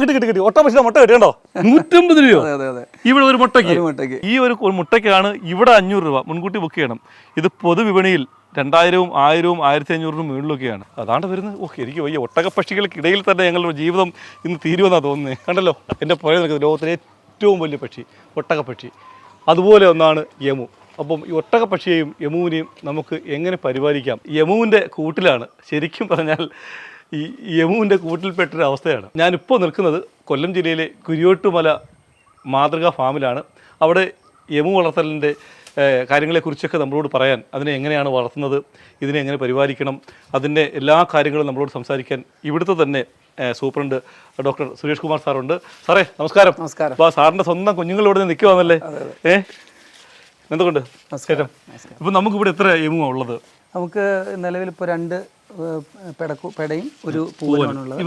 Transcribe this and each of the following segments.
കിട്ടി കിട്ടി കിട്ടി. ഒട്ട പക്ഷേ മുട്ട കിട്ടി കണ്ടോ? നൂറ്റമ്പത് രൂപയോ? അതെ അതെ ഇവിടെ ഒരു മുട്ടയ്ക്ക്. മുട്ടയ്ക്ക്. ഈ ഒരു മുട്ടയ്ക്കാണ് ഇവിടെ അഞ്ഞൂറ് രൂപ മുൻകൂട്ടി ബുക്ക് ചെയ്യണം. ഇത് പൊതുവിപണിയിൽ രണ്ടായിരവും ആയിരവും ആയിരത്തി അഞ്ഞൂറിനും മുകളിലൊക്കെയാണ്. അതാണ് വരുന്നത്. ഓ എനിക്ക് വയ്യ. ഒട്ടകപ്പക്ഷികൾക്കിടയിൽ തന്നെ ഞങ്ങളുടെ ജീവിതം ഇന്ന് തീരുമെന്നാണ് തോന്നുന്നത് കണ്ടല്ലോ? എന്റെ പുഴ നിൽക്കുന്നത് ലോകത്തിലെ ഏറ്റവും വലിയ പക്ഷി ഒട്ടകപ്പക്ഷി. അതുപോലെ ഒന്നാണ് യമു. അപ്പം ഈ ഒട്ടകപ്പക്ഷിയെയും യമുവിനെയും നമുക്ക് എങ്ങനെ പരിപാലിക്കാം? യമുവിന്റെ കൂട്ടിലാണ്. ശരിക്കും പറഞ്ഞാൽ ഈ യമുവിന്റെ കൂട്ടിൽപ്പെട്ടൊരു അവസ്ഥയാണ്. ഞാനിപ്പോൾ നിൽക്കുന്നത് കൊല്ലം ജില്ലയിലെ കുരിയോട്ടുമല മാതൃകാ ഫാമിലാണ്. അവിടെ യമു വളർത്തലിന്റെ കാര്യങ്ങളെക്കുറിച്ചൊക്കെ നമ്മളോട് പറയാൻ അതിനെ എങ്ങനെയാണ് വളർത്തുന്നത് ഇതിനെ എങ്ങനെ പരിപാലിക്കണം അതിന്റെ എല്ലാ കാര്യങ്ങളും നമ്മളോട് സംസാരിക്കാൻ ഇവിടുത്തെ തന്നെ സൂപ്രണ്ട് ഡോക്ടർ സുരേഷ് കുമാർ സാറുണ്ട്. സാറേ നമസ്കാരം. നമസ്കാരം. അപ്പോൾ സാറിന്റെ സ്വന്തം കുഞ്ഞുങ്ങളോട് നിൽക്കുവാന്നല്ലേ? ഏ? എന്തുകൊണ്ട് നമസ്കാരം. ഇപ്പം നമുക്കിവിടെ എത്ര യമുവാണ് ഉള്ളത്? നമുക്ക് നിലവിൽ ഇപ്പോൾ രണ്ട് പെടക്കു പെടയും ഒരു പൂവനാണുള്ളത്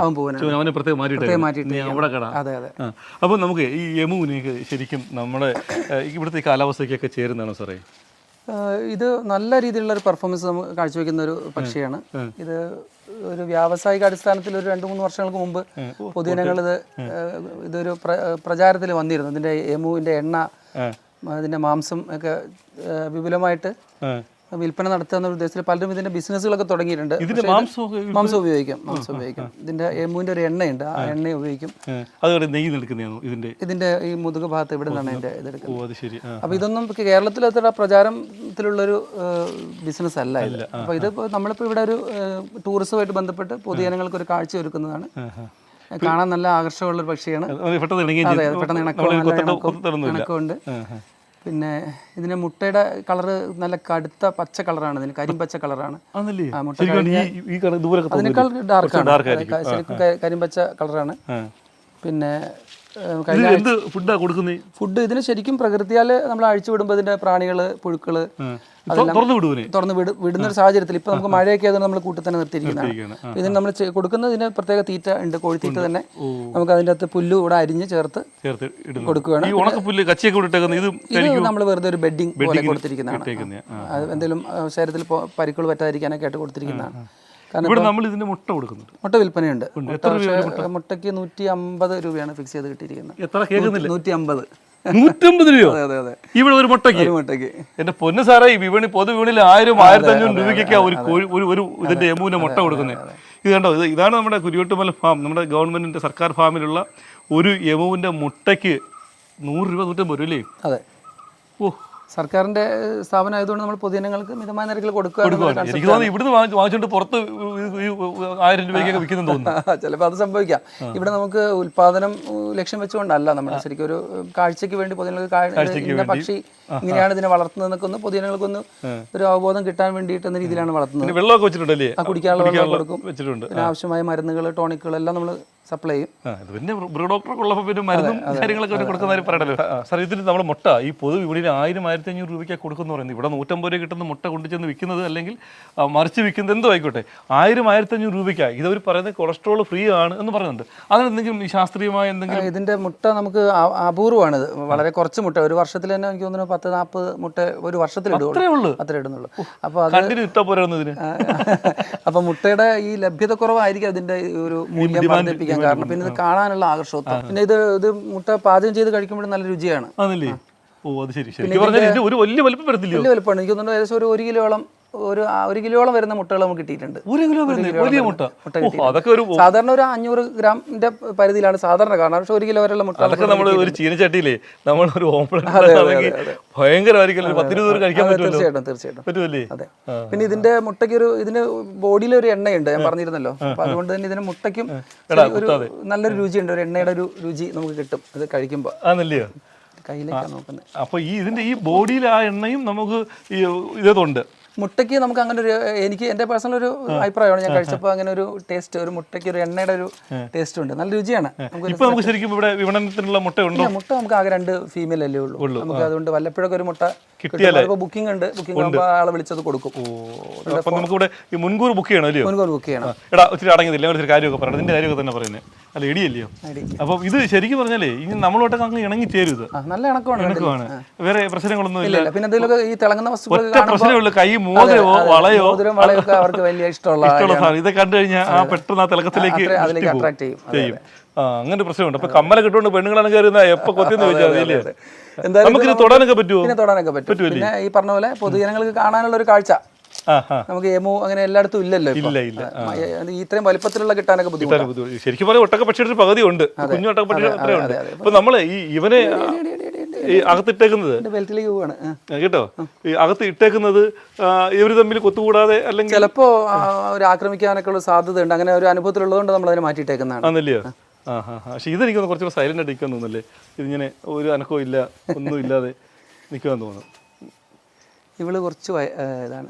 ഇവൻ പൂവനല്ലേ? അവനെ പ്രത്യേകം മാറ്റിയിട്ട് അവിടെ കട. അതെ അതെ. അപ്പോൾ നമുക്ക് ഈ യമുവിനേക്ക് ശരിക്കും നമ്മുടെ ഇവിടുത്തെ കാലാവസ്ഥയ്ക്കൊക്കെ ചേരുന്നതാണോ സാറേ? ഇത് നല്ല രീതിയിലുള്ള ഒരു പെർഫോമൻസ് നമുക്ക് കാഴ്ചവെക്കുന്ന ഒരു പക്ഷിയാണ്. ഇത് ഒരു വ്യാവസായിക അടിസ്ഥാനത്തിൽ ഒരു രണ്ട് മൂന്ന് വർഷങ്ങൾക്ക് മുമ്പ് പൊതുജനങ്ങൾ ഇത് ഇതൊരു പ്ര- പ്രചാരത്തിൽ വന്നിരുന്നു. ഇതിന്റെ യമുവിന്റെ എണ്ണ അതിന്റെ മാംസം ഒക്കെ വിപുലമായിട്ട്. വിൽപ്പന നടത്തുക എന്ന ഉദ്ദേശത്തിൽ പലരും ഇതിന്റെ ബിസിനസ്സുകളൊക്കെ തുടങ്ങിയിട്ടുണ്ട്. ഇതിന്റെ മാംസം മാംസം ഉപയോഗിക്കാം മാംസം ഉപയോഗിക്കാം. ഇതിന്റെ എമ്മുവിന്റെ ഒരു എണ്ണയുണ്ട് ആ എണ്ണ ഉപയോഗിക്കും. ഇതിന്റെ? ഇതിന്റെ ഈ മുതുക ഭാഗത്ത് ഇവിടെ നിന്നാണ് ഇതിന്റെ ഇതെടുക്കുന്നത് ശരി. ആ അപ്പോൾ ഇതൊന്നും കേരളത്തിൽ അത്ര പ്രചാരത്തിലുള്ളൊരു ബിസിനസ് അല്ല ഇത്. അപ്പൊ ഇത് നമ്മളിപ്പോ ഇവിടെ ഒരു ടൂറിസവുമായിട്ട് ബന്ധപ്പെട്ട് പൊതുജനങ്ങൾക്ക് ഒരു കാഴ്ച ഒരുക്കുന്നതാണ്. കാണാൻ നല്ല ആകർഷകമുള്ള ഒരു പക്ഷിയാണ് പെട്ടെന്ന് ഇണങ്ങുകയും പിന്നെ ഇതിന്റെ മുട്ടയുടെ കളർ നല്ല കടുത്ത പച്ച കളറാണ് ഇതിന് കരിമ്പച്ച കളറാണ്. അതിനേക്കാൾ? ഡാർക്കാണ് കരിമ്പച്ച കളറാണ്. പിന്നെ എന്ത് ഫുഡാ കൊടുക്കുന്നത് ഫുഡ് ഇതിന് ശരിക്കും പ്രകൃതിയാൽ നമ്മൾ അഴിച്ചു വിടുമ്പോൾ ഇതിന്റെ പ്രാണികൾ പുഴുക്കൾ തുറന്നു വിടുന്ന ഒരു സാഹചര്യത്തിൽ ഇപ്പൊ നമുക്ക് മഴയൊക്കെ ആയതുകൊണ്ട് നമ്മൾ കൂട്ടി തന്നെ നിർത്തിയിരിക്കുന്നതാണ്. നിർത്തിയിരിക്കുകയാണ്. ഇതിന് നമ്മൾ കൊടുക്കുന്നത് ഇതിന് പ്രത്യേക തീറ്റ ഉണ്ട് കോഴിത്തീറ്റ തന്നെ. നമുക്ക് അതിന്റെ അകത്ത് പുല്ല് കൂടെ അരിഞ്ഞ് ചേർത്ത് കൊടുക്കുകയാണ്. ഇത് നമ്മൾ വെറുതെ ഒരു ബെഡിങ് പോലെ കൊടുത്തിരിക്കുന്നതാണ്. എന്തെങ്കിലും ശരീരത്തിൽ പരിക്കുകൾ പറ്റാതിരിക്കാനൊക്കെ ആയിട്ട് കൊടുത്തിരിക്കുന്നതാണ്. ഇവിടെ നമ്മൾ ഇതിന്റെ മുട്ട കൊടുക്കുന്നുണ്ട്. മുട്ട വിൽപ്പനയുണ്ട്. മുട്ടയ്ക്ക് നൂറ്റി അമ്പത് രൂപയാണ് ഫിക്സ് ചെയ്ത് കിട്ടിയിരിക്കുന്നത്. എത്ര? കേൾക്കുന്നില്ല. നൂറ്റി അമ്പത് നൂറ്റമ്പത് രൂപയോ? അതെ അതെ ഇവിടെ ഒരു മുട്ടയ്ക്ക്? മുട്ടയ്ക്ക്. എന്റെ പൊന്ന് സാറേ ഈ വിപണി പൊതു വിപണിയിൽ ആയിരം ആയിരത്തി അഞ്ഞൂറ് രൂപയ്ക്കൊക്കെ ഒരു ഒരു ഒരു ഇതിന്റെ എമുവിന്റെ മുട്ട കൊടുക്കുന്നത് ഇത് കണ്ടോ? ഇത് ഇതാണ് നമ്മുടെ കുരുവട്ടുമല ഫാം. നമ്മുടെ ഗവൺമെന്റിന്റെ സർക്കാർ ഫാമിലുള്ള ഒരു എമുവിന്റെ മുട്ടയ്ക്ക് നൂറ് രൂപ നൂറ്റമ്പത് രൂപ അല്ലേ? അതെ. ഓ സർക്കാരിന്റെ സ്ഥാപനം ആയതുകൊണ്ട് നമ്മൾ പൊതുജനങ്ങൾക്ക് മിതമായ നിരക്കിൽ കൊടുക്കുക എനിക്ക് തോന്നുന്നു ഇവിടുന്ന് പുറത്ത് ഈ- ഈ ആയിരം രൂപയ്ക്കൊക്കെ വിൽക്കുന്നു തോന്നുന്നു. ചിലപ്പോൾ അത് സംഭവിക്കാം. ഇവിടെ നമുക്ക് ഉൽപാദനം ലക്ഷ്യം വെച്ചുകൊണ്ടല്ല നമ്മൾ ശരിക്കും ഒരു കാഴ്ചയ്ക്ക് വേണ്ടി പൊതുജനങ്ങൾക്ക് പക്ഷി ഇങ്ങനെയാണ് ഇതിനെ വളർത്തുന്നതെന്നൊക്കെ ഒന്ന് പൊതുജനങ്ങൾക്കൊന്ന് ഒരു അവബോധം കിട്ടാൻ വേണ്ടിയിട്ട് എന്ന രീതിയിലാണ് വളർത്തുന്നത്. വെള്ളമൊക്കെ വെച്ചിട്ടുണ്ടല്ലേ? കുടിക്കാനുള്ള വെള്ളം കൊടുക്കും. വെച്ചിട്ടുണ്ട്. ആവശ്യമായ മരുന്നുകൾ ടോണിക്കുകൾ എല്ലാം നമ്മൾ സപ്ലൈ ചെയ്യും. പിന്നെ ബ്രീഡ് ഡോക്ടറൊക്കെ ഉള്ളപ്പോൾ പിന്നെ മരുന്നും കാര്യങ്ങളൊക്കെ കൊടുക്കുന്നവർ പറയണല്ലോ. സാർ ഇതിന് നമ്മൾ മുട്ട ഈ പൊതു വിപണിയിൽ ആയിരം ആയിരത്തി അഞ്ഞൂറ് രൂപയ്ക്ക് കൊടുക്കുന്നു പറയുന്നത്. ഇവിടെ നൂറ്റമ്പത് രൂപ കിട്ടുന്ന മുട്ട കൊണ്ടുചെന്ന് വിൽക്കുന്നത് അല്ലെങ്കിൽ മറിച്ച് വിൽക്കുന്നത് എന്തോ ആയിക്കോട്ടെ. ആയിരം ആയിരത്തി അഞ്ഞൂറ് രൂപയ്ക്കാണ് ഇതവർ പറയുന്നത് കൊളസ്ട്രോൾ ഫ്രീ ആണ് എന്ന് പറയുന്നുണ്ട്. അതിന് എന്തെങ്കിലും ശാസ്ത്രീയമായ എന്തെങ്കിലും ഇതിന്റെ മുട്ട നമുക്ക് അപൂർവമാണ് ഇത്. വളരെ കുറച്ച് മുട്ട. ഒരു വർഷത്തിൽ തന്നെ എനിക്ക് തോന്നുന്നു പത്ത് നാൽപ്പത് മുട്ട ഒരു വർഷത്തിൽ അത്രേ ഇടുള്ളൂ ഉള്ളൂ ഇടുന്നുള്ളൂ. അപ്പോൾ അത് കണ്ടിന് ഇട്ടാ പോരായിരുന്നു ഇതിന്. അപ്പൊ മുട്ടയുടെ ഈ ലഭ്യത കുറവായിരിക്കും അതിന്റെ ഒരു മൂല്യം വർദ്ധിപ്പിക്കാൻ. കാരണം പിന്നെ ഇത് കാണാനുള്ള ആകർഷത്വം പിന്നെ ഇത് ഇത് മുട്ട പാചകം ചെയ്ത് കഴിക്കുമ്പോഴും നല്ല രുചിയാണ്. ആണല്ലേ? ഓ അത് ശരി ശരി. ഒരു വലിയ വലിപ്പം വരത്തില്ലയോ? വലിയ വലിപ്പമാണ്. എനിക്ക് തോന്നുന്നു ഏകദേശം ഒരു ഒരു കിലോളം ഒരു ഒരു കിലോളം വരുന്ന മുട്ടകൾ നമുക്ക് കിട്ടിയിട്ടുണ്ട്. ഒരു കിലോ വലിയ മുട്ട. മുട്ട. അതൊക്കെ ഒരു സാധാരണ ഒരു അഞ്ഞൂറ് ഗ്രാമിന്റെ പരിധിയിലാണ് സാധാരണ കാരണം പക്ഷെ ഒരു കിലോ വരെയുള്ള മുട്ട അതൊക്കെ നമ്മൾ ഒരു ചീനച്ചട്ടിയിലേ നമ്മൾ ഒരു. ഭയങ്കരമായിരിക്കും തീർച്ചയായിട്ടും തീർച്ചയായിട്ടും. അതെ. പിന്നെ ഇതിന്റെ മുട്ടയ്ക്ക് ഒരു ഇതിന് ബോഡിയിൽ ഒരു എണ്ണയുണ്ട്. ഞാൻ പറഞ്ഞിരുന്നല്ലോ. അപ്പൊ അതുകൊണ്ട് തന്നെ ഇതിന് മുട്ടയ്ക്കും ഒരു നല്ലൊരു രുചിയുണ്ട്. ഒരു എണ്ണയുടെ ഒരു രുചി നമുക്ക് കിട്ടും. ഇത് കഴിക്കുമ്പോൾ ആന്നല്ലയോ കയ്യിലേക്കാണ് നോക്കുന്നത്. അപ്പൊ ഈ ഇതിന്റെ ഈ ബോഡിയിൽ ആ എണ്ണയും നമുക്ക് ഇതുണ്ട് മുട്ടയ്ക്ക് നമുക്ക് അങ്ങനെ ഒരു എനിക്ക് എന്റെ പേഴ്സണൽ ഒരു അഭിപ്രായമാണ്. ഞാൻ കഴിച്ചപ്പോൾ അങ്ങനെ ഒരു ടേസ്റ്റ് ഒരു മുട്ടയ്ക്ക് ഒരു എണ്ണയുടെ ഒരു ടേസ്റ്റ് ഉണ്ട്. നല്ല രുചിയാണ്. നമുക്ക് ശരിക്കും ഇവിടെ വിപണനത്തിനുള്ള മുട്ട ഉണ്ടോ? മുട്ട നമുക്ക് ആകെ രണ്ട് ഫീമെയിൽ അല്ലേ ഉള്ളൂ. നമുക്ക് അതുകൊണ്ട് വല്ലപ്പോഴൊക്കെ ഒരു മുട്ട? ബുക്കിംഗ് ഉണ്ട്. ബുക്കിംഗ് ആളെ വിളിച്ചത് കൊടുക്കും. നമുക്ക് ഇവിടെ മുൻകൂർ ബുക്ക് ചെയ്യണം മുൻകൂർ ബുക്ക് ചെയ്യണം. എടാ ഒത്തിരി അടങ്ങിയതില്ല. ഒരു കാര്യമൊക്കെ പറയണം ഇതിന്റെ കാര്യമൊക്കെ തന്നെ പറയുന്നത് അല്ല ഇടിയല്ലയോ? അപ്പൊ ഇത് ശരിക്കും പറഞ്ഞാലേ ഇനി നമ്മളോട്ടൊക്കെ അങ്ങ് ഇണങ്ങി ചേരുത് നല്ല ഇണക്കമാണ് ഇണക്കമാണ്. വേറെ പ്രശ്നങ്ങളൊന്നും ഇല്ല. പിന്നെ എന്തെങ്കിലും ഈ തിളങ്ങുന്ന ഒറ്റ പ്രശ്നമേ കൈ മോതിരമോ വളയോ? വളയോ അവർക്ക് വലിയ ഇഷ്ടമുള്ള ഇഷ്ടമുള്ള സാധനം. ഇത് കണ്ടു കഴിഞ്ഞാൽ ആ പെട്ടെന്ന് ആ തിളക്കത്തിലേക്ക് അതിലേക്ക് ചെയ്യും. ആ അങ്ങനെ ഒരു പ്രശ്നമുണ്ട്. അപ്പൊ കമ്മല കിട്ടുകൊണ്ട് പെണ്ണുങ്ങളാണ് കയറുന്ന എപ്പൊ കൊത്തിന്ന് ചോദിച്ചാൽ നമുക്കിത് തൊടാനൊക്കെ പറ്റുമോ തൊടാനൊക്കെ പറ്റും. പിന്നെ ഈ പറഞ്ഞ പോലെ പൊതുജനങ്ങൾക്ക് കാണാനുള്ള ഒരു കാഴ്ച. നമുക്ക് എമോ അങ്ങനെ എല്ലായിടത്തും ഇല്ലല്ലോ ഇല്ല ഇല്ല. ഇത്രയും വലിപ്പത്തിലുള്ള കിട്ടാനൊക്കെ ബുദ്ധിമുട്ടാണ് ബുദ്ധിമുട്ട്. ശരിക്കും പറയാം ഒട്ടക്കപ്പക്ഷിയുടെ പക്ഷിയുടെ ഒരു പകുതി ഉണ്ട് കുഞ്ഞു ഒട്ടക പക്ഷി അത്രയും ഉണ്ട് അപ്പൊ നമ്മൾ ഈ ഇവനെ ഈ അകത്തിട്ടേക്കുന്നത് കേട്ടോ? ഈ അകത്ത് ഇട്ടേക്കുന്നത് ഇവർ തമ്മിൽ കൊത്തുകൂടാതെ അല്ലെങ്കിൽ ചിലപ്പോ ആക്രമിക്കാനൊക്കെ ഉള്ള സാധ്യത ഉണ്ട് അങ്ങനെ ഒരു അനുഭവത്തിലുള്ളതുകൊണ്ട് നമ്മൾ അതിനെ മാറ്റിയിട്ടേക്കുന്നതാണ്. ആന്നല്ലയോ ആ. ഹാ പക്ഷെ ഇതെനിക്ക് കുറച്ചുകൂടെ സൈലന്റ് ആയിട്ട് നിൽക്കാൻ തോന്നുന്നല്ലേ? ഇതിങ്ങനെ ഒരു അനക്കവും ഇല്ല ഒന്നും ഇല്ലാതെ നിൽക്കാൻ തോന്നുന്നു. ഇവൾ കുറച്ച് ഇതാണ്.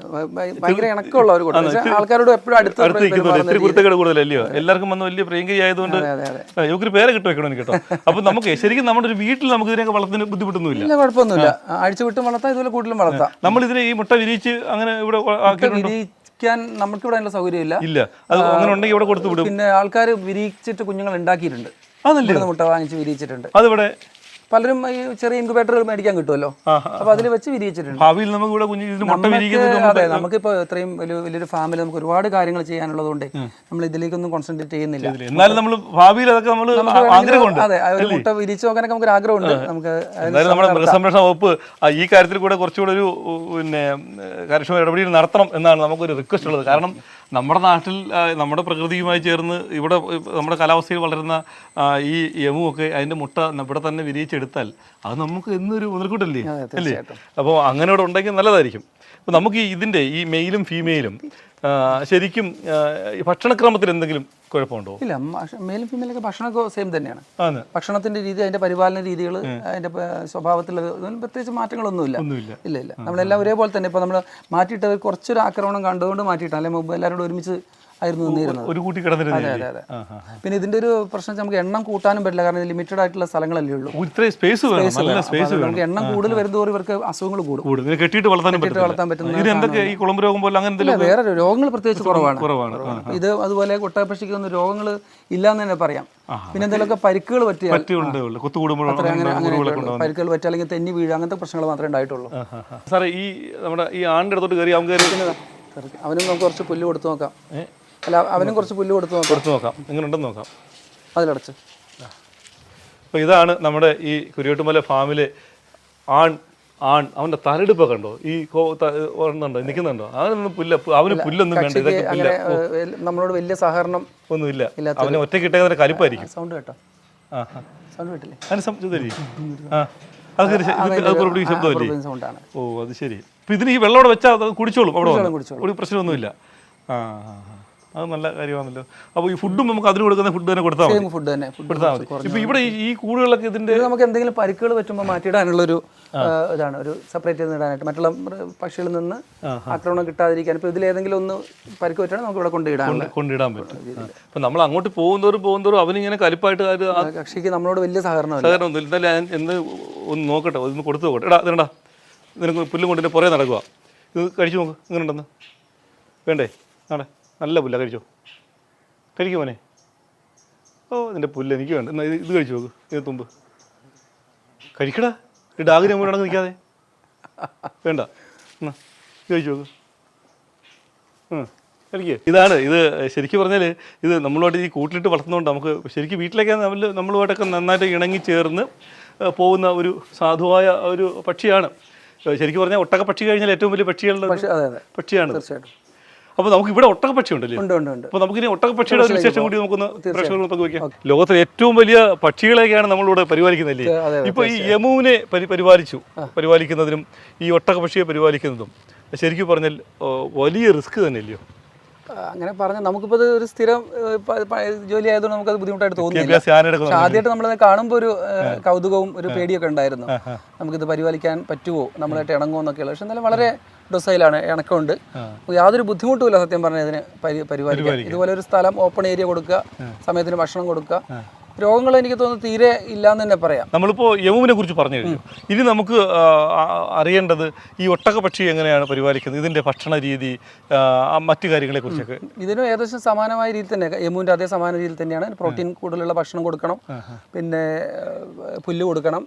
ഭയങ്കര ഇണക്കമുള്ള ഒരു കൂട്ടം. ആൾക്കാരോട് എപ്പോഴും അടുത്ത് കുരുത്തക്കേട് കൂടുതലല്ലയോ? എല്ലാവർക്കും വന്ന് വലിയ. ആ, ഇവക്കൊരു പേരെ കിട്ടും വെക്കണം കേട്ടോ? അപ്പൊ നമുക്ക് ശരിക്കും നമ്മുടെ ഒരു വീട്ടിൽ നമുക്ക് ഇതിനൊക്കെ വളർത്തുന്ന ബുദ്ധിമുട്ടൊന്നുമില്ല. ഇല്ല കുഴപ്പമൊന്നുമില്ല. അഴിച്ചു വിട്ടും വളർത്താം ഇതുപോലെ കൂട്ടിലും വളർത്താം. നമ്മൾ ഇതിനെ ഈ മുട്ട വിരിയിച്ച് അങ്ങനെ ഇവിടെ വിരിയിക്കാൻ നമുക്കിവിടെ നല്ല സൗകര്യമില്ല. ഇല്ല. അത് അങ്ങനെ ഉണ്ടെങ്കിൽ ഇവിടെ കൊടുത്തു വിടും. പിന്നെ ആൾക്കാർ വിരിയിച്ചിട്ട് കുഞ്ഞുങ്ങൾ ഉണ്ടാക്കിയിട്ടുണ്ട്. അതല്ലേ മുട്ട വാങ്ങിച്ച് വിരിയിച്ചിട്ടുണ്ട്. അതിവിടെ പലരും ഈ ചെറിയ ഇൻക്യുബേറ്ററുകൾ മേടിക്കാൻ കിട്ടുമല്ലോ. അപ്പൊ അതിൽ വെച്ച് വിരിയിച്ചിട്ടുണ്ട്. ഭാവിയിൽ നമുക്ക് ഇവിടെ നമുക്ക് അതെ നമുക്കിപ്പോ ഇത്രയും വലിയ വലിയൊരു ഫാമിലി നമുക്ക് ഒരുപാട് കാര്യങ്ങൾ ചെയ്യാനുള്ളതുകൊണ്ട് നമ്മൾ ഇതിലേക്കൊന്നും കോൺസെൻട്രേറ്റ് ചെയ്യുന്നില്ല. എന്നാലും നമ്മൾ ഭാവിയിൽ അതൊക്കെ നമ്മൾ ആഗ്രഹമുണ്ട് അതെ ഒരു മുട്ട വിരിച്ചു നോക്കാനൊക്കെ നമുക്ക് ആഗ്രഹമുണ്ട്. നമുക്ക് നമ്മുടെ മൃഗസംരക്ഷണ വകുപ്പ് ഈ കാര്യത്തിൽ കൂടെ കുറച്ചുകൂടെ ഒരു പിന്നെ കാര്യക്ഷമ ഇടപെടൽ നടത്തണം എന്നാണ് നമുക്കൊരു റിക്വസ്റ്റ് ഉള്ളത്. കാരണം നമ്മുടെ നാട്ടിൽ നമ്മുടെ പ്രകൃതിയുമായി ചേർന്ന് ഇവിടെ നമ്മുടെ കാലാവസ്ഥയിൽ വളരുന്ന ഈ യമുമൊക്കെ അതിന്റെ മുട്ട ഇവിടെ തന്നെ വിരിയിച്ചെടുത്താൽ അത് നമുക്ക് എന്നൊരു മുതൽക്കൂട്ടല്ലേ? അല്ലേ? അപ്പോൾ അങ്ങനെ ഇവിടെ ഉണ്ടെങ്കിൽ നല്ലതായിരിക്കും. അപ്പോൾ നമുക്ക് ഇതിന്റെ ഈ മെയിലും ഫീമെയിലും ശരിക്കും ഭക്ഷണക്രമത്തിൽ എന്തെങ്കിലും കുഴപ്പമുണ്ടോ? ഇല്ല മെയിലും ഫീമെയിലൊക്കെ ഭക്ഷണമൊക്കെ സെയിം തന്നെയാണ്. ഭക്ഷണത്തിന്റെ രീതി അതിന്റെ പരിപാലന രീതികൾ അതിന്റെ സ്വഭാവത്തിലുള്ളത് സ്വഭാവത്തിൽ പ്രത്യേകിച്ച് മാറ്റങ്ങളൊന്നുമില്ല. ഒന്നുമില്ല. ഇല്ല ഇല്ല. നമ്മളെല്ലാം ഒരേപോലെ തന്നെ. ഇപ്പൊ നമ്മൾ മാറ്റിയിട്ട് കുറച്ചൊരു ആക്രമണം കണ്ടുകൊണ്ട് മാറ്റിയിട്ടാണ്. അല്ലെങ്കിൽ മുമ്പ് എല്ലാവരോടും ഒരുമിച്ച് ആയിരുന്നു നിന്നിരുന്നത്. ഒരു കൂട്ടി കിടന്നിരുന്നു അതെ അതെ ആ പിന്നെ ഇതിന്റെ ഒരു പ്രശ്നം നമുക്ക് എണ്ണം കൂട്ടാനും പറ്റില്ല കാരണം ലിമിറ്റഡ് ആയിട്ടുള്ള സ്ഥലങ്ങളല്ലേ ഉള്ളൂ. ഇത്രയും സ്പേസ് സ്പേസ് നമുക്ക് എണ്ണം കൂടുതൽ വരുന്നതോറും ഇവർക്ക് അസുഖങ്ങൾ കൂടും. കൂടും. കെട്ടിയിട്ട് വളർത്താൻ പറ്റുന്ന ഈ കുളമ്പ് രോഗം പോലെ അങ്ങനെ വേറെ രോഗങ്ങൾ പ്രത്യേകിച്ച് കുറവാണ്. ഇത് അതുപോലെ കൊട്ടപക്ഷിക്കൊന്നും രോഗങ്ങൾ ഇല്ലാന്ന് തന്നെ പറയാം. പിന്നെ എന്തെങ്കിലുമൊക്കെ പരിക്കുകൾ പറ്റിയ പരിക്കുകൾ പറ്റുക അല്ലെങ്കിൽ തെന്നി വീഴുക അങ്ങനത്തെ പ്രശ്നങ്ങൾ മാത്രമേ ഉണ്ടായിട്ടുള്ളൂ. സാറേ ഈ നമ്മുടെ ഈ ആണിന്റെ അടുത്തോട്ട് കയറി അവൻ അവനും നമുക്ക് കുറച്ച് പുല്ല് കൊടുത്തു നോക്കാം? അല്ല അവനും കുറച്ച് പുല്ല് കൊടുത്തു നോക്കാം. കൊടുത്തു നോക്കാം. ഉണ്ടെന്ന് നോക്കാം. അതിലടച്ച്. അപ്പോൾ ഇതാണ് നമ്മുടെ ഈ കുരിയോട്ടുമല ഫാമിലെ ആൺ ആൺ അവന്റെ തലടുപ്പൊക്കെ ഉണ്ടോ ഈ ഒരെണ്ണുണ്ടോ? നിൽക്കുന്നുണ്ടോ അവനൊന്നും പുല്ല അവന് പുല്ലൊന്നും വേണ്ട. ഇതൊക്കെ പുല്ല. നമ്മളോട് വലിയ സഹകരണം ഒന്നുമില്ല. അവന് ഒറ്റയ്ക്ക് ഇട്ടേക്കുന്ന കലിപ്പായിരിക്കും. സൗണ്ട് കേട്ടോ. സൗണ്ട് കേട്ടില്ലേ? അതിന് ശബ്ദമല്ലേ? ഓ അത് ശരി. ഇതിന് ഈ വെള്ളം അവിടെ വെച്ചാൽ കുടിച്ചോളും അവിടെ കുടിച്ചോളൂ പ്രശ്നമൊന്നുമില്ല. ആ. അത് നല്ല കാര്യമാണല്ലോ. അപ്പോൾ ഈ ഫുഡും നമുക്ക് അതിന് കൊടുക്കുന്ന ഫുഡ് തന്നെ കൊടുത്താൽ മതി. ഫുഡ് തന്നെ. കൊടുത്താൽ മതി. ഇപ്പൊ ഇവിടെ ഈ- കൂടുകളൊക്കെ ഇതിന്റെ നമുക്ക് എന്തെങ്കിലും പരിക്കുകൾ പറ്റുമ്പോൾ മാറ്റിയിടാനുള്ളൊരു ഒരു ഇതാണ്. ഒരു സെപ്പറേറ്റ് ചെയ്ത് ഇടാനായിട്ട്. മറ്റുള്ള പക്ഷികളിൽ നിന്ന് ആക്രമണം കിട്ടാതിരിക്കാൻ. ഇപ്പൊ ഇതിലേതെങ്കിലും ഒന്ന് പരിക്ക് വെച്ചാൽ നമുക്ക് ഇവിടെ കൊണ്ടിടാൻ കൊണ്ടിടാൻ പറ്റും. ആ. അപ്പൊ നമ്മൾ അങ്ങോട്ട് പോകുന്നവരും പോകുന്നവരും അവനിങ്ങനെ കലിപ്പായിട്ട് കക്ഷിക്ക് നമ്മളോട് വലിയ സഹകരണം സഹകരണം ഞാൻ എന്ന് ഒന്ന് നോക്കട്ടെ. ഒന്ന് കൊടുത്തു നോക്കട്ടെ. എടാ ഇതാ നിനക്ക് പുല്ലും കൊണ്ടിട്ട് പുറേ നടക്കുക ഇത് കഴിച്ചു നോക്ക്. ഇങ്ങനെ ഉണ്ടെന്ന് വേണ്ടേ? നാടെ നല്ല പുല്ല കഴിച്ചോ? കഴിക്കും മോനെ? ഓ നിന്റെ പുല്ല് എനിക്ക് വേണ്ട. എന്നാ ഇത് കഴിച്ചു നോക്ക് ഇത് തുമ്പ്. കഴിക്കടാ. ഈ ഡാഗിന് മുമ്പ് നടന്ന് നിൽക്കാതെ. വേണ്ട. എന്നാ ഇത് കഴിച്ചു നോക്ക്. ഉം. കഴിക്ക്. ഇതാണ് ഇത് ശരിക്കും പറഞ്ഞാൽ ഇത് നമ്മളുമായിട്ട് ഈ കൂട്ടിലിട്ട് വളർത്തുന്നതുകൊണ്ട് നമുക്ക് ശരിക്കും വീട്ടിലേക്ക് നമ്മൾ നമ്മളുമായിട്ടൊക്കെ നന്നായിട്ട് ഇണങ്ങി ചേർന്ന് പോകുന്ന ഒരു സാധുവായ ഒരു പക്ഷിയാണ്. ശരിക്കും പറഞ്ഞാൽ ഒട്ടക പക്ഷി കഴിഞ്ഞാൽ ഏറ്റവും വലിയ പക്ഷികളുടെ പക്ഷിയാണ്. തീർച്ചയായിട്ടും. അപ്പോൾ നമുക്ക് ഇവിടെ ഒട്ടകപക്ഷി ഉണ്ടല്ലോ? ഉണ്ട് ഉണ്ട് ഉണ്ട്. അപ്പോൾ നമുക്കിനി ഒട്ടക പക്ഷിയുടെ ഒരു വിശേഷം കൂടി നമുക്കൊന്ന് പ്രേക്ഷകർക്ക് പങ്കുവയ്ക്കാം ലോകത്തിലെ ഏറ്റവും വലിയ പക്ഷികളെയൊക്കെയാണ് നമ്മളിവിടെ പരിപാലിക്കുന്നല്ലേ ഇപ്പൊ ഇപ്പോൾ ഈ യമുവിനെ പരി പരിപാലിച്ചു. പരിപാലിക്കുന്നതിനും ഈ ഒട്ടകപക്ഷിയെ പരിപാലിക്കുന്നതും. ശരിക്കും പറഞ്ഞാൽ വലിയ റിസ്ക് തന്നെയല്ലയോ? അങ്ങനെ പറഞ്ഞ നമുക്കിപ്പോൾ ഇത് ഒരു സ്ഥിരം ജോലി ആയതുകൊണ്ട് നമുക്കത് ബുദ്ധിമുട്ടായിട്ട് തോന്നുന്നില്ല പക്ഷെ ആദ്യമായിട്ട് നമ്മളത് കാണുമ്പോൾ ഒരു കൗതുകവും ഒരു പേടിയൊക്കെ ഉണ്ടായിരുന്നു. നമുക്കിത് പരിപാലിക്കാൻ പറ്റുമോ നമ്മളായിട്ട് ഇണങ്ങുമോ എന്നൊക്കെയുള്ള. പക്ഷെ എന്നാലും വളരെ ഡൊസൈലാണ് ഇണക്കമുണ്ട്. യാതൊരു ബുദ്ധിമുട്ടുമില്ല സത്യം പറഞ്ഞാൽ ഇതിന് പരി പരിപാലിക്കാൻ. ഇതുപോലെ ഒരു സ്ഥലം ഓപ്പൺ ഏരിയ കൊടുക്കുക സമയത്തിന് ഭക്ഷണം കൊടുക്കുക. രോഗങ്ങൾ എനിക്ക് തോന്നുന്നു തീരെ ഇല്ലാന്ന് തന്നെ പറയാം. നമ്മളിപ്പോ യമുവിനെ കുറിച്ച് പറഞ്ഞു കഴിഞ്ഞു. ഇനി നമുക്ക് അറിയേണ്ടത് ഈ ഒട്ടക പക്ഷി എങ്ങനെയാണ് പരിപാലിക്കുന്നത്? ഇതിന്റെ ഭക്ഷണ രീതി മറ്റു കാര്യങ്ങളെ കുറിച്ചൊക്കെ. ഇതിനും ഏകദേശം സമാനമായ രീതിയിൽ തന്നെ യമുവിന്റെ അതേ സമാന രീതിയിൽ തന്നെയാണ്. പ്രോട്ടീൻ കൂടുതലുള്ള ഭക്ഷണം കൊടുക്കണം. പിന്നെ പുല്ല് കൊടുക്കണം.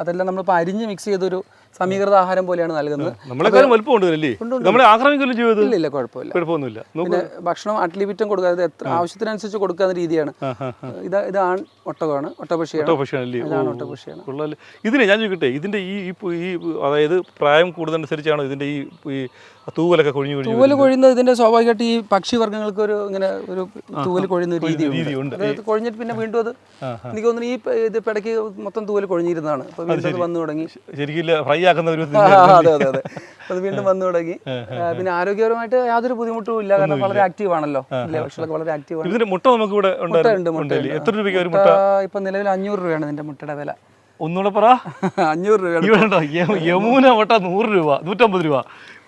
അതെല്ലാം നമ്മളിപ്പോൾ അരിഞ്ഞ് മിക്സ് ചെയ്തൊരു സമീകൃത ആഹാരം പോലെയാണ് നൽകുന്നത്. നമ്മളെക്കാളും നമ്മളെ ജീവിതം ഇല്ല ഇല്ല കുഴപ്പമില്ല. കുഴപ്പമൊന്നുമില്ല. നോക്കൂ. പിന്നെ ഭക്ഷണം അട്ലിവിറ്റം കൊടുക്കുക അത് എത്ര ആവശ്യത്തിനനുസരിച്ച് കൊടുക്കാവുന്ന രീതിയാണ്. ഇത് ഇത് ആൺ ഒട്ടകമാണ്. ഒട്ടപക്ഷിയാണ് ഇതാണ് ഒട്ടപക്ഷിയാണ് ഇതിനെ ഞാൻ ചോദിക്കട്ടെ ഇതിന്റെ ഈ ഈ അതായത് പ്രായം കൂടുന്നതനുസരിച്ചാണോ ഇതിന്റെ ഈ തൂവലൊക്കെ കൊഴിഞ്ഞു കൊഴിഞ്ഞു തൂവൽ കൊഴിയുന്നത് ഇതിന്റെ സ്വാഭാവികമായിട്ട് ഈ പക്ഷിവർഗങ്ങൾക്ക് ഒരു ഇങ്ങനെ ഒരു തൂവൽ കൊഴിയുന്ന രീതിയുണ്ട്. കൊഴിഞ്ഞിട്ട് പിന്നെ വീണ്ടും അത് എനിക്ക് തോന്നുന്നു ഈ ഇത് പിടയ്ക്ക് മൊത്തം തൂവൽ കൊഴിഞ്ഞിരുന്നതാണ്. വീണ്ടും വന്നു തുടങ്ങി. ശരിക്കും ഫ്രൈ ആക്കുന്ന ഒരു അതെ അതെ അതെ. അത് വീണ്ടും വന്നു തുടങ്ങി. പിന്നെ ആരോഗ്യപരമായിട്ട് യാതൊരു ബുദ്ധിമുട്ടും ഇല്ല കാരണം വളരെ ആക്റ്റീവ് ആണല്ലോ. പക്ഷികളൊക്കെ വളരെ ആക്റ്റീവ് ആണ്. ഇതിന്റെ മുട്ട നമുക്ക് ഇവിടെ മുട്ടയുണ്ട്, ഉണ്ടല്ലേ? എത്ര രൂപയ്ക്ക് ഒരു മുട്ട മുട്ട? ഇപ്പൊ നിലവിൽ അഞ്ഞൂറ് രൂപയാണ് ഇതിന്റെ മുട്ടയുടെ വില. ഒന്നുകൂടെ പറ. അഞ്ഞൂറ് രൂപ യമുന മുട്ട നൂറ് രൂപ നൂറ്റമ്പത് രൂപ.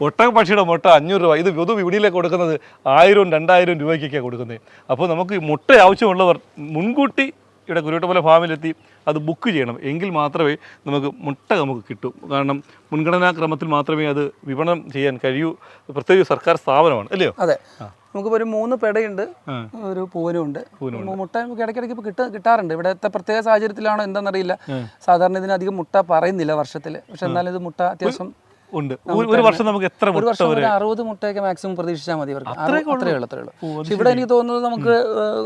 ഒട്ടക പക്ഷിയുടെ മുട്ട അഞ്ഞൂറ് രൂപ. ഇത് പൊതു വിപണിയിലേക്ക് കൊടുക്കുന്നത് ആയിരവും രണ്ടായിരം രൂപയ്ക്കൊക്കെയാണ് കൊടുക്കുന്നത് അപ്പോൾ നമുക്ക് മുട്ട ആവശ്യമുള്ളവർ മുൻകൂട്ടി ഇവിടെ കുരുവട്ടമല ഫാമിലെത്തി അത് ബുക്ക് ചെയ്യണം. എങ്കിൽ മാത്രമേ നമുക്ക് മുട്ട നമുക്ക് കിട്ടൂ. കാരണം മുൻഗണനാ ക്രമത്തിൽ മാത്രമേ അത് വിപണനം ചെയ്യാൻ കഴിയൂ. പ്രത്യേകിച്ച് സർക്കാർ സ്ഥാപനമാണ്. അല്ലയോ? അതെ. നമുക്കിപ്പോൾ ഒരു മൂന്ന് പെടയുണ്ട്. ഒരു പൂവനും ഉണ്ട് മുട്ട നമുക്ക് ഇടയ്ക്കിടയ്ക്ക് ഇപ്പോൾ കിട്ട കിട്ടാറുണ്ട്. ഇവിടുത്തെ പ്രത്യേക സാഹചര്യത്തിലാണോ എന്താണെന്നറിയില്ല. സാധാരണ ഇതിന് അധികം മുട്ട പറയുന്നില്ല വർഷത്തിൽ പക്ഷെ എന്നാലും ഇത് മുട്ട അത്യാവശ്യം ഉണ്ട്. ഒരു- വർഷം നമുക്ക് എത്ര ഒരു വർഷം ഒരു അറുപത് മുട്ടയൊക്കെ മാക്സിമം പ്രതീക്ഷിച്ചാൽ മതി ഇവർക്ക്. അത്രയേ ഉള്ളൂ ഉള്ളൂ. ഇവിടെ എനിക്ക് തോന്നുന്നത് നമുക്ക്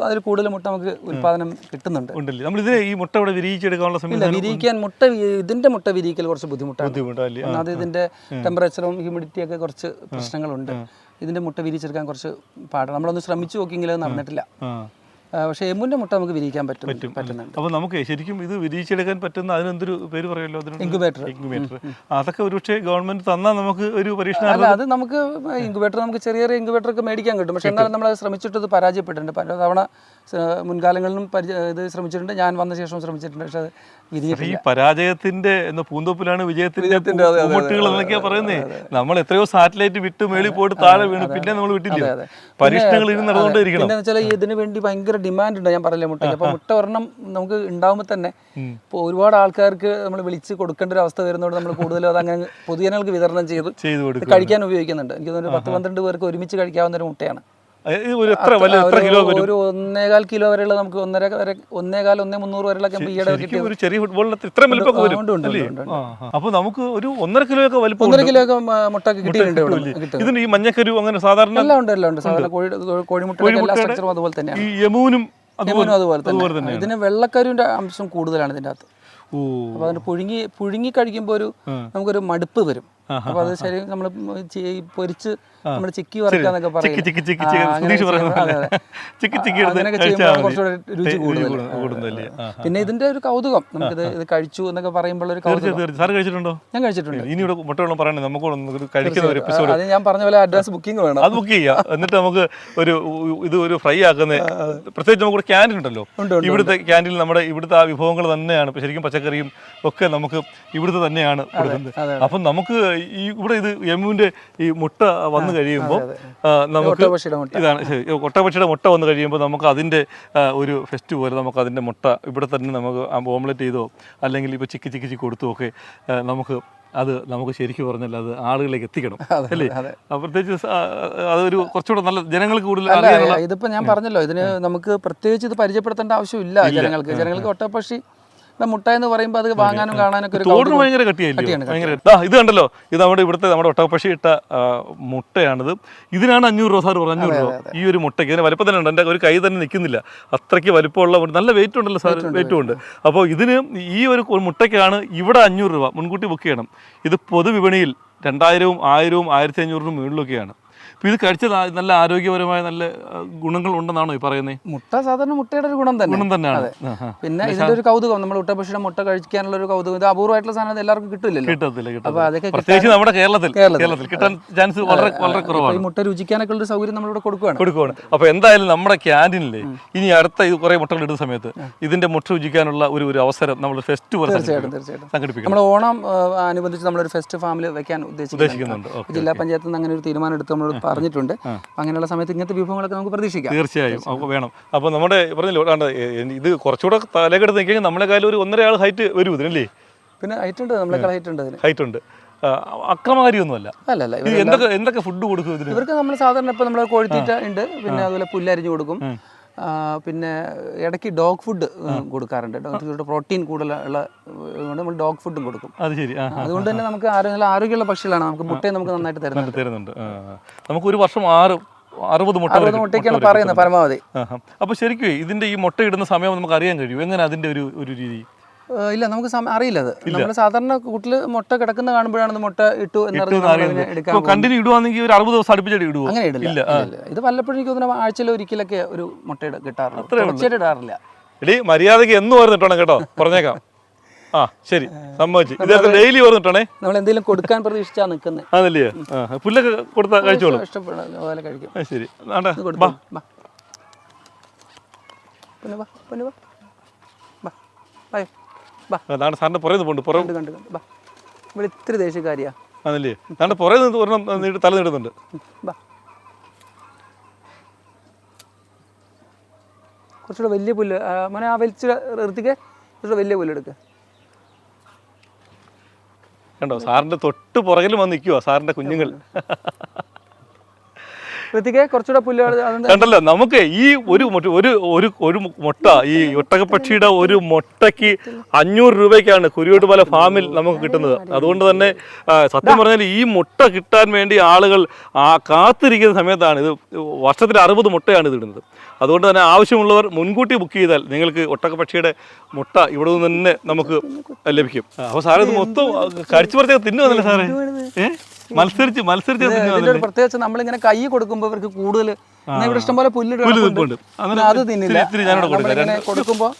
അതിൽ കൂടുതൽ മുട്ട നമുക്ക് ഉൽപാദനം കിട്ടുന്നുണ്ട്. ഉണ്ടല്ലേ? നമ്മൾ ഇതിനെ ഈ മുട്ട ഇവിടെ വിരിയിച്ചെടുക്കാനുള്ള സമയം വിരിയിക്കാൻ മുട്ട ഇതിന്റെ മുട്ട വിരിയിക്കൽ കുറച്ച് ബുദ്ധിമുട്ടാണ്. ബുദ്ധിമുട്ടല്ലേ? ഒന്നാമത് ഇതിന്റെ ടെമ്പറേച്ചറും ഹ്യൂമിഡിറ്റി ഒക്കെ കുറച്ച് പ്രശ്നങ്ങളുണ്ട്. ഇതിന്റെ മുട്ട വിരിച്ചെടുക്കാൻ കുറച്ച് പാടാണ്. നമ്മളൊന്ന് ശ്രമിച്ചു നോക്കിയെങ്കിലും അത് നടന്നിട്ടില്ല. പക്ഷേ എമ്മുന്റെ മുട്ട നമുക്ക് വിരിയിക്കാൻ പറ്റും. പറ്റുന്നുണ്ട്. അപ്പോൾ നമുക്ക് ശരിക്കും ഇത് വിരിയിച്ചെടുക്കാൻ പറ്റുന്ന അതിനെന്തൊരു പേര് പറയുമല്ലോ അതിന് ഇൻക്യുബേറ്റർ ഇൻക്യുബേറ്റർ അതൊക്കെ ഒരുപക്ഷെ ഗവൺമെന്റ് തന്നാൽ നമുക്ക് ഒരു പരീക്ഷണം അല്ല അത് നമുക്ക് ഇൻക്യുബേറ്റർ നമുക്ക് ചെറിയ ചെറിയ ഇൻക്യുബേറ്റർ ഒക്കെ മേടിക്കാൻ കിട്ടും. പക്ഷേ എന്നാലും നമ്മൾ ശ്രമിച്ചിട്ട് ഇത് പരാജയപ്പെട്ടിട്ടുണ്ട്. പല തവണ മുൻകാലങ്ങളിലും ഇത് ശ്രമിച്ചിട്ടുണ്ട്. ഞാൻ വന്ന ശേഷം ശ്രമിച്ചിട്ടുണ്ട്. പക്ഷേ ഈ പരാജയത്തിന്റെ എന്ന പൂന്തോപ്പിലാണ് വിജയത്തിന്റെ പൂമുട്ടുകൾ എന്നൊക്കെയാ പറയുന്നേ. നമ്മൾ എത്രയോ സാറ്റലൈറ്റ് വിട്ട് മേളിൽ പോയിട്ട് താഴെ വീണ്. പിന്നെ നമ്മൾ വിട്ടില്ല. പരീക്ഷണങ്ങൾ ഇനി നടന്നുകൊണ്ടിരിക്കണം വെച്ചാൽ ഇതിന് വേണ്ടി ഭയങ്കര ഡിമാൻഡ് ഉണ്ട്? ഞാൻ പറഞ്ഞില്ലേ മുട്ടയ്ക്ക്? അപ്പൊ മുട്ട ഒരെണ്ണം നമുക്ക് ഉണ്ടാവുമ്പോൾ തന്നെ ഇപ്പോൾ ഒരുപാട് ആൾക്കാർക്ക് നമ്മൾ വിളിച്ച് കൊടുക്കേണ്ട ഒരു അവസ്ഥ വരുന്നതുകൊണ്ട് നമ്മൾ കൂടുതലും അത് അങ്ങനെ പൊതുജനങ്ങൾക്ക് വിതരണം ചെയ്ത് കഴിക്കാൻ ഉപയോഗിക്കുന്നുണ്ട്. എനിക്ക് തോന്നുന്നു പത്ത് പന്ത്രണ്ട് പേർക്ക് ഒരുമിച്ച് കഴിക്കാവുന്ന ഒരു മുട്ടയാണ്. ഒരു എത്ര വലിയ എത്ര കിലോ വരും? ഒരു ഒന്നേകാൽ കിലോ വരെയുള്ള നമുക്ക് ഒന്നര വരെ ഒന്നേകാൽ ഒന്നേ മുന്നൂറ് വരെയുള്ള ഈയിടെ ശരിക്കും ഒരു ചെറിയ ഫുട്ബോളിന് വലിപ്പം വരും ഉണ്ട്, ഉണ്ട്, അല്ലേ? ഉണ്ട്, ഉണ്ട്. ആ, ആ. അപ്പൊ നമുക്ക് ഒരു ഒന്നര കിലോ ഒക്കെ വലിപ്പം ഒന്നര കിലോ ഒക്കെ മുട്ട കിട്ടിയിട്ടുണ്ട് ഇതിന് ഈ മഞ്ഞക്കരു അങ്ങനെ സാധാരണ എല്ലാം ഉണ്ട് എല്ലാം ഉണ്ട്. സാധാരണ കോഴി കോഴിമുട്ടയുടെ എല്ലാ സ്ട്രക്ചറും അതുപോലെ തന്നെയാണ്. ഈ യമൂനും അതുപോലെ അതുപോലെ തന്നെ. ഇതിന് വെള്ളക്കരുവിന്റെ അംശം കൂടുതലാണ് ഇതിന്റെ അകത്ത്. ഓ. അപ്പൊ അതിന് പുഴുങ്ങി പുഴുങ്ങി കഴിക്കുമ്പോൾ ഒരു നമുക്കൊരു മടുപ്പ് വരും. അപ്പൊ അത് ശരി നമ്മൾ പൊരിച്ച് നമ്മൾ ചിക്കി വറക്കാന്നൊക്കെ പറയും അങ്ങനെയൊക്കെ ചെയ്യുമ്പോൾ കുറച്ചുകൂടെ രുചി കൂടുതൽ പിന്നെ ഇതിന്റെ ഒരു കൗതുകം. നമുക്കിത് ഇത് കഴിച്ചു എന്നൊക്കെ പറയുമ്പോൾ ഒരു കൗതുകം. തീർച്ചയായും. കഴിച്ചിട്ടുണ്ടോ? ഞാൻ കഴിച്ചിട്ടുണ്ട്. ഇനി ഇവിടെ മുട്ടവെള്ളം പറയണേ നമുക്ക് ഒന്ന് കഴിക്കുന്ന ഒരു എപ്പിസോഡ് അത് ഞാൻ പറഞ്ഞ പോലെ അഡ്വാൻസ് ബുക്കിംഗ് വേണം. അത് ബുക്ക് ചെയ്യാം. എന്നിട്ട് നമുക്ക് ഒരു ഇത് ഒരു ഫ്രൈ ആക്കുന്ന പ്രത്യേകിച്ച് നമുക്ക് ക്യാന്റീൻ ഉണ്ടല്ലോ. ഉണ്ട്, ഇവിടുത്തെ ക്യാന്റീനിൽ നമ്മുടെ ഇവിടുത്തെ ആ വിഭവങ്ങൾ തന്നെയാണ്. ശരിക്കും പച്ചക്കറിയും ഒക്കെ നമുക്ക് ഇവിടുത്തെ തന്നെയാണ് കൊടുക്കുന്നത്. അപ്പം നമുക്ക് ഈ ഇവിടെ ഇത് യമുവിന്റെ ഈ മുട്ട വന്നു കഴിയുമ്പോൾ നമുക്ക് ഇതാണ് ശരി ഒട്ടകപക്ഷിയുടെ മുട്ട വന്നു കഴിയുമ്പോൾ നമുക്ക് അതിന്റെ ഒരു ഫെസ്റ്റ് പോലെ നമുക്ക് അതിന്റെ മുട്ട ഇവിടെ തന്നെ നമുക്ക് ഓംലെറ്റ് ചെയ്തോ അല്ലെങ്കിൽ ഇപ്പോൾ ചിക്കി ചിക്കി ചിക്കി കൊടുത്തോ ഒക്കെ നമുക്ക് അത് നമുക്ക് ശരിക്കും പറഞ്ഞാൽ അത് ആളുകളിലേക്ക് എത്തിക്കണം അല്ലേ? പ്രത്യേകിച്ച് അതൊരു കുറച്ചുകൂടെ നല്ല ജനങ്ങൾക്ക് കൂടുതൽ ഇതിപ്പോ ഞാൻ പറഞ്ഞല്ലോ ഇതിന് നമുക്ക് പ്രത്യേകിച്ച് ഇത് പരിചയപ്പെടുത്തേണ്ട ആവശ്യമില്ല ജനങ്ങൾക്ക്. ജനങ്ങൾക്ക് ഒട്ടപ്പക്ഷി മുട്ട എന്ന് പറയുമ്പോൾ അത് വാങ്ങാനും കാണാനും ഒക്കെ ഒരു തോടിന് കൗതുകം. ഭയങ്കര കട്ടിയായില്ലേ ഇത് കണ്ടല്ലോ ഇത് നമ്മുടെ ഇവിടുത്തെ നമ്മുടെ ഒട്ടകപ്പക്ഷി ഇട്ട മുട്ടയാണിത്. ഇതിനാണ് അഞ്ഞൂറ് രൂപ സാർ പറഞ്ഞു അഞ്ഞൂറ് രൂപ. ഈ ഒരു മുട്ടയ്ക്ക് ഇതിന് വലിപ്പം തന്നെ ഉണ്ട്. എന്റെ ഒരു കൈ തന്നെ നിൽക്കുന്നില്ല. അത്രയ്ക്ക് വലിപ്പമുള്ള നല്ല വെയിറ്റ് ഉണ്ടല്ലോ സാർ വെയിറ്റും ഉണ്ട് അപ്പോൾ ഇതിന് ഈ ഒരു മുട്ടയ്ക്കാണ് ഇവിടെ അഞ്ഞൂറ് രൂപ. മുൻകൂട്ടി ബുക്ക് ചെയ്യണം. ഇത് പൊതുവിപണിയിൽ രണ്ടായിരവും ആയിരവും ആയിരത്തി അഞ്ഞൂറിനും മുകളിലൊക്കെയാണ്. ഇത് കഴിച്ചത് നല്ല ആരോഗ്യപരമായ നല്ല ഗുണങ്ങൾ ഉണ്ടെന്നാണോ ഈ പറയുന്നത് മുട്ട സാധാരണ മുട്ടയുടെ ഒരു ഗുണം തന്നെ. ഗുണം തന്നെയാണ്. പിന്നെ ഇതിന്റെ ഒരു കൗതുകം നമ്മൾ ഉട്ടപക്ഷിയുടെ മുട്ട കഴിക്കാനുള്ള ഒരു കൗതുകം ഇത് അപൂർവമായിട്ടുള്ള സാധനം എല്ലാവർക്കും കിട്ടില്ലല്ലോ. കിട്ടത്തില്ല അപ്പൊ അതൊക്കെ പ്രത്യേകിച്ച് നമ്മുടെ കേരളത്തിൽ. കേരളത്തിൽ. കിട്ടാൻ ചാൻസ് വളരെ വളരെ കുറവാണ്. ഈ മുട്ട രുചിക്കാനൊക്കെ ഉള്ള സൗകര്യം നമ്മളിവിടെ കൊടുക്കുകയാണ് കൊടുക്കുകയാണ് അപ്പൊ എന്തായാലും നമ്മുടെ ക്യാന്റീനിൽ ഇനി അടുത്ത ഇത് കുറെ മുട്ടകൾ ഇടുന്ന സമയത്ത് ഇതിന്റെ മുട്ട രുചിക്കാനുള്ള ഒരു ഒരു അവസരം നമ്മൾ ഫെസ്റ്റ് തീർച്ചയായിട്ടും തീർച്ചയായിട്ടും. നമ്മൾ ഓണം അനുബന്ധിച്ച് നമ്മളൊരു ഫെസ്റ്റ് ഫാമിൽ വെക്കാൻ ഉദ്ദേശിക്കുന്നുണ്ട്. ഉദ്ദേശിക്കുന്നുണ്ട്. ജില്ലാ പഞ്ചായത്തിൽ നിന്ന് അങ്ങനെ ഒരു തീരുമാനം എടുത്ത് നമ്മൾ പറഞ്ഞിട്ടുണ്ട്. അങ്ങനെയുള്ള സമയത്ത് ഇങ്ങനത്തെ വിഭവങ്ങളൊക്കെ നമുക്ക് പ്രതീക്ഷിക്കാം. തീർച്ചയായും. വേണം. അപ്പോൾ നമ്മുടെ പറഞ്ഞല്ലോ ഇത് കുറച്ചുകൂടെ തലകെടുത്ത് നമ്മളെ കാലം ഒരു ഒന്നര ആൾ ഹൈറ്റ് വരും ഇതിനല്ലേ? പിന്നെ ഹൈറ്റ് ഉണ്ട് നമ്മളെക്കാൾ ഹൈറ്റ് ഉണ്ട് അതിന് ഹൈറ്റ് ഉണ്ട്. അക്രമകാരിയൊന്നുമല്ല അല്ല അല്ല എന്തൊക്കെ എന്തൊക്കെ ഫുഡ് കൊടുക്കും ഇവർക്ക് നമ്മൾ സാധാരണ ഇപ്പൊ നമ്മൾ കോഴിത്തീറ്റ ഉണ്ട് പിന്നെ അതുപോലെ പുല്ലരിഞ്ഞു കൊടുക്കും. പിന്നെ ഇടയ്ക്ക് ഡോഗ് ഫുഡ് കൊടുക്കാറുണ്ട്. ഡോഗ് പ്രോട്ടീൻ കൂടുതലുള്ള നമ്മൾ ഡോഗ് ഫുഡും കൊടുക്കും. അത് ശരി. അതുകൊണ്ട് തന്നെ നമുക്ക് ആരോഗ്യമുള്ള ആരോഗ്യമുള്ള പക്ഷികളാണ്. നമുക്ക് മുട്ടയും നമുക്ക് നന്നായിട്ട് തരുന്നുണ്ട്. ആ. നമുക്ക് ഒരു വർഷം ആറ് അറുപത് മുട്ട അറുപത് മുട്ടയ്ക്കാണ് പറയുന്നത് പരമാവധി. അപ്പൊ ശരിക്കും ഇതിന്റെ ഈ മുട്ട ഇടുന്ന സമയം നമുക്ക് അറിയാൻ കഴിയും. എങ്ങനെ അതിന്റെ ഒരു ഒരു രീതി? ഇല്ല നമുക്ക് അറിയില്ല അത്. നമ്മൾ സാധാരണ കൂട്ടിൽ മുട്ട കിടക്കുന്ന കാണുമ്പോഴാണ് മുട്ട ഇട്ടു എന്നറിയുന്നത് കണ്ടിന്യൂ ഇടുവാണെങ്കിൽ ഒരു അറുപത് ദിവസം അടുപ്പിച്ചിട്ട് ഇടുവോ? അങ്ങനെ ഇടില്ല. ഇത് വല്ലപ്പോഴും എനിക്ക് തോന്നുന്നു ആഴ്ചയിൽ ഒരിക്കലൊക്കെ ഒരു മുട്ട തുടർച്ചയായിട്ട് ഇടാറില്ല. എടി മര്യാദയ്ക്ക് എന്ന് പറഞ്ഞിട്ടാണ് കേട്ടോ. പറഞ്ഞേക്കാം. ആ ശരി. സമ്മതിച്ച്. ഇതൊക്കെ ഡെയിലി പറഞ്ഞിട്ടാണേ? നമ്മൾ എന്തെങ്കിലും കൊടുക്കാൻ പ്രതീക്ഷിച്ചാ നിൽക്കുന്നത് അതല്ലേ പുല്ലൊക്കെ കൊടുത്താൽ കഴിച്ചോളൂ. ഇഷ്ടപ്പെടുന്ന കഴിക്കും. ശരി. പിന്നെ വാ പിന്നെ വാ. വാ സാറിന്റെ പുറകെ പോണ്ട് പുറം. കണ്ട് കണ്ട് ബാ വാ. ഇവിടെ ഇത്തിരി ദേഷ്യക്കാരിയാ. അതല്ലേ അതാണ് പുറകെ നിന്ന് ഒരെണ്ണം തല ബാ കുറച്ചുകൂടെ വലിയ പുല്ല് മോനെ ആ വലിച്ച് നിർത്തിക്കേ. കുറച്ചുകൂടെ വലിയ പുല്ല് എടുക്കുക കണ്ടോ? സാറിന്റെ തൊട്ട് പുറകിൽ വന്ന് നിൽക്കുവാ സാറിന്റെ കുഞ്ഞുങ്ങൾ. കുറച്ചുകൂടെ കണ്ടല്ലോ നമുക്ക് ഈ ഒരു മുട്ട- ഒരു ഒരു ഒരു മുട്ട ഈ ഒട്ടകപ്പക്ഷിയുടെ ഒരു മുട്ടയ്ക്ക് അഞ്ഞൂറ് രൂപയ്ക്കാണ് കുരുവട്ടുമല ഫാമിൽ നമുക്ക് കിട്ടുന്നത്. അതുകൊണ്ട് തന്നെ സത്യം പറഞ്ഞാൽ ഈ മുട്ട കിട്ടാൻ വേണ്ടി ആളുകൾ ആ കാത്തിരിക്കുന്ന സമയത്താണ് ഇത് വർഷത്തിൽ അറുപത് മുട്ടയാണ് ഇത് ഇടുന്നത്. അതുകൊണ്ട് തന്നെ ആവശ്യമുള്ളവർ മുൻകൂട്ടി ബുക്ക് ചെയ്താൽ നിങ്ങൾക്ക് ഒട്ടകപ്പക്ഷിയുടെ മുട്ട ഇവിടെ നിന്ന് തന്നെ നമുക്ക് ലഭിക്കും. അപ്പോൾ സാറേ ഇത് മൊത്തം കടിച്ചു പറിച്ചൊക്കെ തിന്നുവന്നല്ലേ സാറേ? ഏ? മത്സരിച്ച് മത്സരിച്ച് ഇതിന്റെ തിന്നുവന്നല്ലേ ഒരു പ്രത്യേകിച്ച് നമ്മളിങ്ങനെ കൈ കൊടുക്കുമ്പോൾ ഇവർക്ക് കൂടുതൽ ഇവിടെ ഇഷ്ടംപോലെ പുല്ല്. അത് തിന്നില്ല. ഇത്തിരി- ഇത്തിരി ഞാനിവിടെ കൊടുക്കാം. നമ്മളിങ്ങനെ കൊടുക്കുമ്പോൾ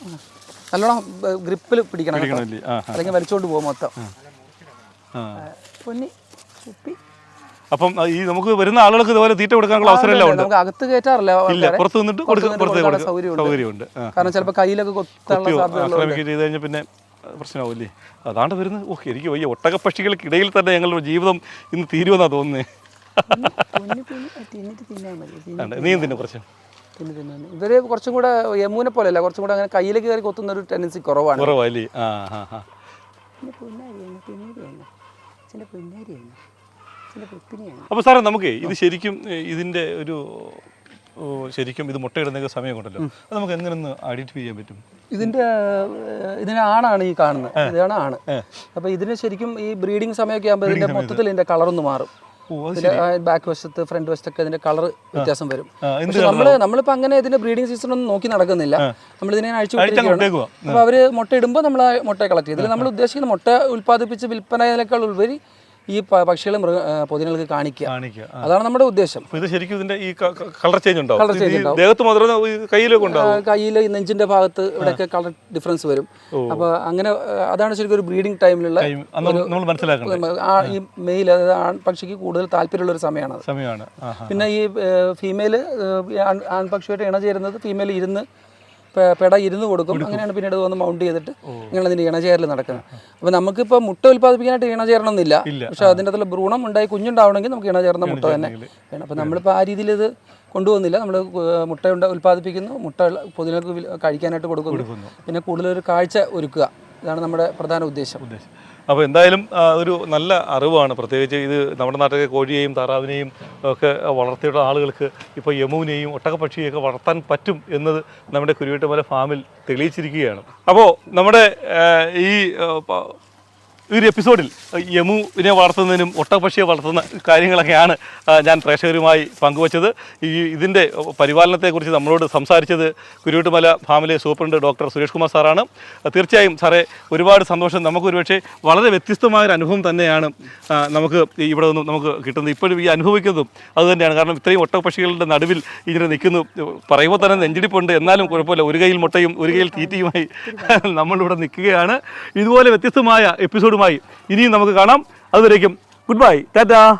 നല്ലോണം ഗ്രിപ്പിൽ പിടിക്കണം. അല്ലെങ്കിൽ വലിച്ചോണ്ട് പോകും മൊത്തം. പൊന്നി ഉപ്പി അപ്പം ഈ നമുക്ക് വരുന്ന ആളുകൾക്ക് ഇതുപോലെ തീറ്റ കൊടുക്കാനുള്ള അവസരമെല്ലാം നമുക്ക് അകത്ത് കയറ്റാറില്ല. ഇല്ല പുറത്ത് നിന്നിട്ട് സൗകര്യമുണ്ട്. കാരണം ചിലപ്പോൾ കയ്യിലൊക്കെ കൊത്താനുള്ള സാധ്യത പിന്നെ പ്രശ്നമാവില്ലേ? അതാണ്ട് വരുന്നത്. ഓ എനിക്ക് വയ്യ. ഒട്ടകപ്പക്ഷികൾക്കിടയിൽ തന്നെ ഞങ്ങളുടെ ജീവിതം ഇന്ന് തീരുമെന്നാണ് തോന്നുന്നത് പൊന്നി പൊന്നി നീ എന്തിനു പ്രശ്നം തിന്നാൻ ഇവർ കുറച്ചും കൂടെ യമൂനെ പോലെയല്ല. കുറച്ചും കൂടെ അങ്ങനെ കയ്യിലേക്ക് കയറി കൊത്തുന്ന ഒരു ടെൻഡൻസി കുറവാണ്. കുറവല്ലേ ആ പിന്നെ അപ്പോൾ സാറേ നമുക്ക് ഇത് ശരിക്കും ഇതിന്റെ ഒരു ശരിക്കും ഇത് മുട്ടയിടുന്ന സമയം കൊണ്ടല്ലോ അത് നമുക്ക് എങ്ങനെ ഒന്ന് ഐഡന്റിഫൈ ചെയ്യാൻ പറ്റും? ഇതിന്റെ ഇതിനെ ആണാണ് ഈ കാണുന്നത്. ഇതാണ് ആണ് അപ്പൊ ഇതിന് ശരിക്കും ഈ ബ്രീഡിംഗ് സമയമൊക്കെ ആകുമ്പോൾ ഇതിന്റെ മൊത്തത്തിൽ ഇതിന്റെ കളർ ഒന്ന് മാറും. ബാക്ക് വശത്ത് ഫ്രണ്ട് വശത്തൊക്കെ ഇതിന്റെ കളർ വ്യത്യാസം വരും. നമ്മൾ നമ്മളിപ്പോ അങ്ങനെ ഇതിന്റെ ബ്രീഡിംഗ് സീസൺ ഒന്നും നോക്കി നടക്കുന്നില്ല. നമ്മൾ ഇതിനെ അഴിച്ചു. അപ്പൊ അവർ മുട്ട ഇടുമ്പോൾ നമ്മൾ മുട്ട കളക്ട് ചെയ്യും. ഇതിൽ നമ്മൾ ഉദ്ദേശിക്കുന്ന മുട്ട ഉൽപ്പാദിപ്പിച്ച് വിൽപ്പനയേക്കാൾ ഉപരി ഈ പക്ഷികൾ പക്ഷികളെ മൃഗ പൊതുജനങ്ങൾക്ക് കാണിക്കുക. അതാണ് നമ്മുടെ ഉദ്ദേശം. അപ്പോൾ ഇത് ശരിക്കും ഇതിന്റെ ഈ കളർ ചേഞ്ച് ഉണ്ടാവും. Colour change ഉണ്ടാവും. ദേഹത്ത് മാത്രമേ ഈ കയ്യിലൊക്കെ ഉണ്ടാവും. കയ്യിൽ നെഞ്ചിന്റെ ഭാഗത്ത് ഇവിടെയൊക്കെ കളർ ഡിഫറൻസ് വരും. അപ്പൊ അങ്ങനെ അതാണ് ശരിക്കും ഒരു ബ്രീഡിംഗ് ടൈമിലുള്ള ഈ മെയിൽ അതായത് ആൺ ആൺപക്ഷിക്ക് കൂടുതൽ താല്പര്യമുള്ള ഒരു സമയമാണ്. സമയമാണ്. പിന്നെ ഈ ഫീമെയിൽ ആൺപക്ഷിയായിട്ട് ഇണ ചേരുന്നത് ഫീമെയിൽ ഇരുന്ന് പെട ഇരുന്ന് കൊടുക്കും. അങ്ങനെയാണ് പിന്നീട് വന്ന് മൗണ്ട് ചെയ്തിട്ട് ഇങ്ങനെ അതിന്റെ ഇണചേരൽ നടക്കുന്നത്. അപ്പോൾ നമുക്കിപ്പോൾ മുട്ട ഉൽപ്പാദിപ്പിക്കാനായിട്ട് ഇണചേരണം എന്നില്ല പക്ഷെ അതിന്റെ അതിൽ ഭ്രൂണം ഉണ്ടായി കുഞ്ഞുണ്ടാവണമെങ്കിൽ നമുക്ക് ഇണചേർന്ന മുട്ട തന്നെ വേണം. അപ്പോൾ നമ്മളിപ്പോൾ ആ രീതിയിൽ ഇത് കൊണ്ടുപോകുന്നില്ല നമ്മൾ മുട്ട ഉണ്ട ഉൽപ്പാദിപ്പിക്കുന്നു. മുട്ട പൊതുജനങ്ങൾക്ക് കഴിക്കാനായിട്ട് കൊടുക്കുന്നു. പിന്നെ കൂടുതലൊരു കാഴ്ച ഒരുക്കുക. ഇതാണ് നമ്മുടെ പ്രധാന ഉദ്ദേശം. അപ്പോൾ എന്തായാലും ഒരു നല്ല അറിവാണ്. പ്രത്യേകിച്ച് ഇത് നമ്മുടെ നാട്ടിലെ കോഴിയെയും താറാവിനെയും ഒക്കെ വളർത്തിയുള്ള ആളുകൾക്ക് ഇപ്പോൾ യമുവിനെയും ഒട്ടകപ്പക്ഷിയെയൊക്കെ വളർത്താൻ പറ്റും എന്നത് നമ്മുടെ കുരുവിട്ടുമല ഫാമിൽ തെളിയിച്ചിരിക്കുകയാണ്. അപ്പോൾ നമ്മുടെ ഈ ഈ ഒരു എപ്പിസോഡിൽ യമുവിനെ വളർത്തുന്നതിനും ഒട്ടപക്ഷിയെ വളർത്തുന്ന കാര്യങ്ങളൊക്കെയാണ് ഞാൻ പ്രേക്ഷകരുമായി പങ്കുവച്ചത്. ഈ ഇതിന്റെ പരിപാലനത്തെക്കുറിച്ച് നമ്മളോട് സംസാരിച്ചത് കുരുവിട്ടുമല ഫാമിലെ സൂപ്രണ്ട് ഡോക്ടർ സുരേഷ് കുമാർ സാറാണ്. തീർച്ചയായും സാറേ ഒരുപാട് സന്തോഷം. നമുക്ക് ഒരുപക്ഷെ വളരെ വ്യത്യസ്തമായൊരു അനുഭവം തന്നെയാണ് നമുക്ക് ഇവിടെ നിന്നും നമുക്ക് കിട്ടുന്നത്. ഇപ്പോഴും ഈ അനുഭവിക്കുന്നതും അതുതന്നെയാണ് കാരണം ഇത്രയും ഒട്ടപക്ഷികളുടെ നടുവിൽ ഇങ്ങനെ നിൽക്കുന്നു. പറയുമ്പോൾ തന്നെ നെഞ്ചിടിപ്പുണ്ട്. എന്നാലും കുഴപ്പമില്ല. ഒരു കയ്യിൽ മുട്ടയും ഒരു കയ്യിൽ തീറ്റയുമായി നമ്മളിവിടെ നിൽക്കുകയാണ്. ഇതുപോലെ വ്യത്യസ്തമായ ഇനിയും നമുക്ക് കാണാം. അതുവരേക്കും ഗുഡ് ബൈ. ടാറ്റാ.